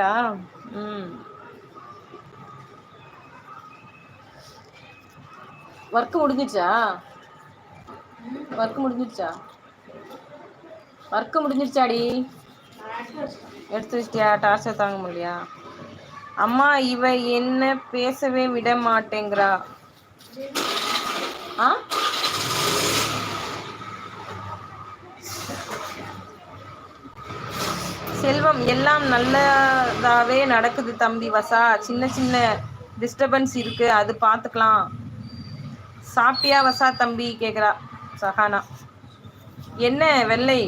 கரெக்டா ம். ஒர்க்கு முடிஞ்சிச்சா ஒர்க் முடிஞ்சிருச்சா ஒர்க்கு முடிஞ்சிருச்சாடி எடுத்து வச்சிட்டியா? டார்ச்சர் தாங்க முடியா அம்மா இவ என்ன பேசவே விட மாட்டேங்கிறா. ஆ? செல்வம் எல்லாம் நல்லதாவே நடக்குது தம்பி வசா. சின்ன சின்ன டிஸ்டர்பன்ஸ் இருக்கு. அது பார்த்துக்கலாம் சாப்பிட்டியா வசா தம்பி? கேட்குறா சஹானா. என்ன வெள்ளை?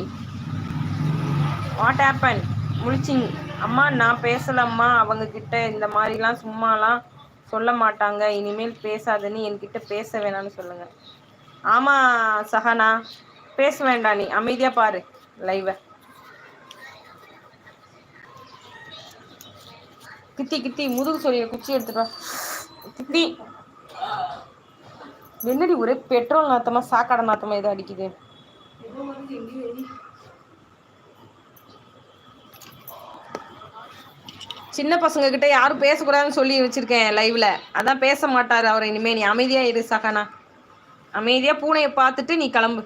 வாட் ஆப்பன் முழிச்சிங். அம்மா நான் பேசலம்மா. அவங்க கிட்ட இந்த மாதிரிலாம் சும்மாலாம் சொல்ல மாட்டாங்க. இனிமேல் பேசாதுன்னு என்கிட்ட பேச வேணாம்னு சொல்லுங்க. ஆமா சஹானா. பேச வேண்டாம் நீ. அமைதியா பாரு. லைவை கித்தி கித்தி முதுகு சொல்லிய குச்சி எடுத்துட்டு கித்தி என்னடி ஒரே பெட்ரோல் நாத்தமா சாக்காடை நாத்தமா எது அடிக்குது? சின்ன பசங்க கிட்ட யாரும் பேசக்கூடாதுன்னு சொல்லி வச்சிருக்கேன் லைவ்ல அதான் பேச மாட்டாரு அவர் இனிமே நீ அமைதியா இரு சகனா. அமைதியா பூனையை பார்த்துட்டு நீ கிளம்பு.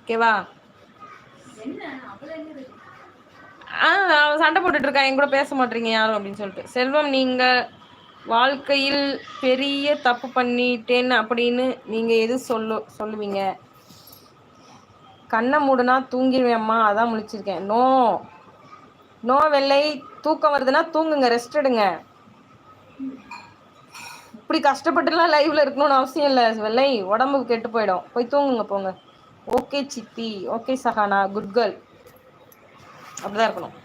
ஓகேவா அவன் சண்டை போட்டுட்டு இருக்கான். என் கூட பேச மாட்டீங்க யாரும் அப்படின்னு சொல்லிட்டு. செல்வம் நீங்க வாழ்க்கையில் பெரிய தப்பு பண்ணிட்டேன்னு அப்படின்னு நீங்க எது சொல்லு சொல்லுவீங்க? கண்ணை மூடுனா தூங்கிடுவேம்மா அதான் முழிச்சிருக்கேன். நோ. நோ வெள்ளை தூக்கம் வருதுன்னா தூங்குங்க ரெஸ்ட் எடுங்க. இப்படி கஷ்டப்பட்டுலாம் லைவ்ல இருக்கணும்னு அவசியம் இல்லை வெள்ளை. உடம்பு கெட்டு போயிடும். போய் தூங்குங்க போங்க. ஓகே சித்தி ஓகே சஹானா குட் கேர்ள் அப்படிதான் இருக்கணும்.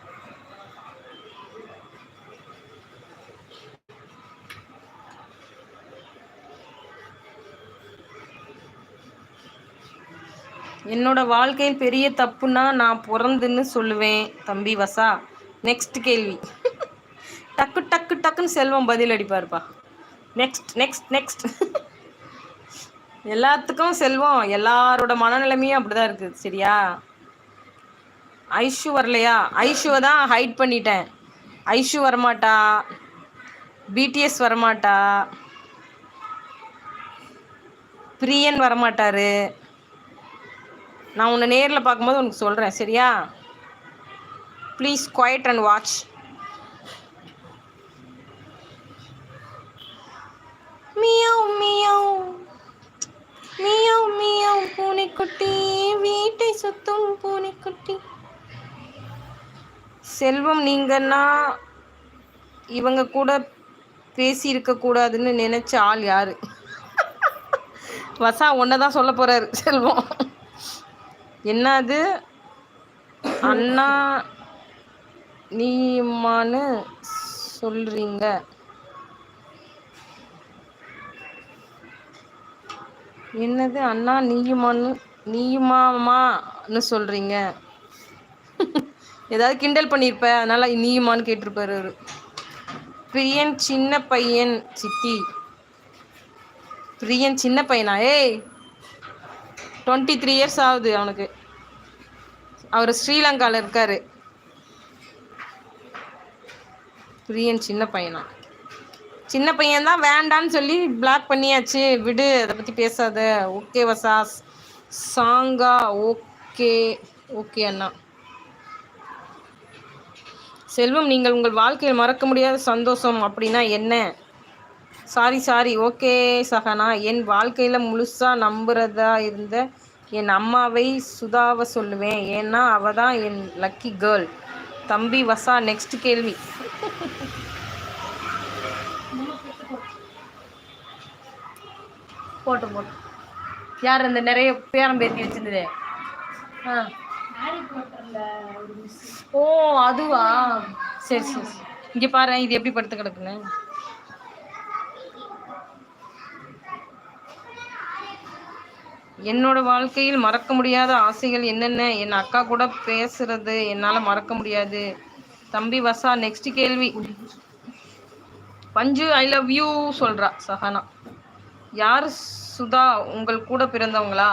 என்னோட வாழ்க்கையில் பெரிய தப்புன்னா நான் பிறந்துன்னு சொல்லுவேன் தம்பி வசா. நெக்ஸ்ட் கேள்வி. டக்கு டக்கு டக்குன்னு செல்வம் பதில் அடிப்பாருப்பா. நெக்ஸ்ட் நெக்ஸ்ட் நெக்ஸ்ட் எல்லாத்துக்கும் செல்வம் எல்லாரோட மனநிலைமையும் அப்படிதான் இருக்குது சரியா? ஐஷு வரலையா? ஐஷுவை தான் ஹைட் பண்ணிட்டேன். ஐஷு வரமாட்டா? பிடிஎஸ் வரமாட்டா? பிரியன் வரமாட்டாரு. நான் உன்னை நேரில் பார்க்கும்போது உனக்கு சொல்கிறேன் சரியா? Please quiet and watch Selvam நீங்கன்னா இவங்க கூட பேசி இருக்கக்கூடாதுன்னு நினைச்ச ஆள் யாரு? வசா ஒன்றை தான் சொல்ல போறாரு செல்வம். என்னது? அண்ணா நீமான்னு சொல்றீங்க. என்னது அண்ணா நீயுமான்னு நீயுமாமான்னு சொல்றீங்க? ஏதாவது கிண்டல் பண்ணியிருப்ப அதனால நீயுமான்னு கேட்டிருப்பாரு அவரு. பிரியன் சின்ன பையன் சித்தி. பிரியன் சின்ன பையனா? ஏய் டுவெண்ட்டி த்ரீ இயர்ஸ் ஆகுது அவனுக்கு. அவர் ஸ்ரீலங்காவில் இருக்காரு. பிரியன் சின்ன பையனா? சின்ன பையன் தான் வேண்டான்னு சொல்லி பிளாக் பண்ணியாச்சு. விடு அதை பற்றி பேசாத. ஓகே வசாஸ் சாங்கா ஓகே ஓகே அண்ணா. செல்வம் நீங்கள் உங்கள் வாழ்க்கையில் மறக்க முடியாத சந்தோஷம் அப்படின்னா என்ன? Sorry sorry. ஓகே சஹனா என் வாழ்க்கையில் முழுசாக நம்புறதா இருந்த என் அம்மாவை சுதாவை சொல்லுவேன். ஏன்னா அவள் தான் என் லக்கி கேர்ள் தம்பி வசா நெக்ஸ்ட் கேள்வி. போட்டு போட்டு. யார் அந்த நிறைய பேரம் பேத்தி வச்சிருந்தது? ஆ. ஓ அதுவா? சரி சரி இங்க பாரு இது எப்படி படுத்து கிடக்குன்னு. என்னோட வாழ்க்கையில் மறக்க முடியாத ஆசைகள் என்னென்ன? என் அக்கா கூட பேசுறது என்னால மறக்க முடியாது. தம்பி வசா நெக்ஸ்ட் கேள்வி. பஞ்சு ஐ லவ் யூ சொல்றா சஹனா. யார் சுதா? உங்கள் கூட பிறந்தவங்களா?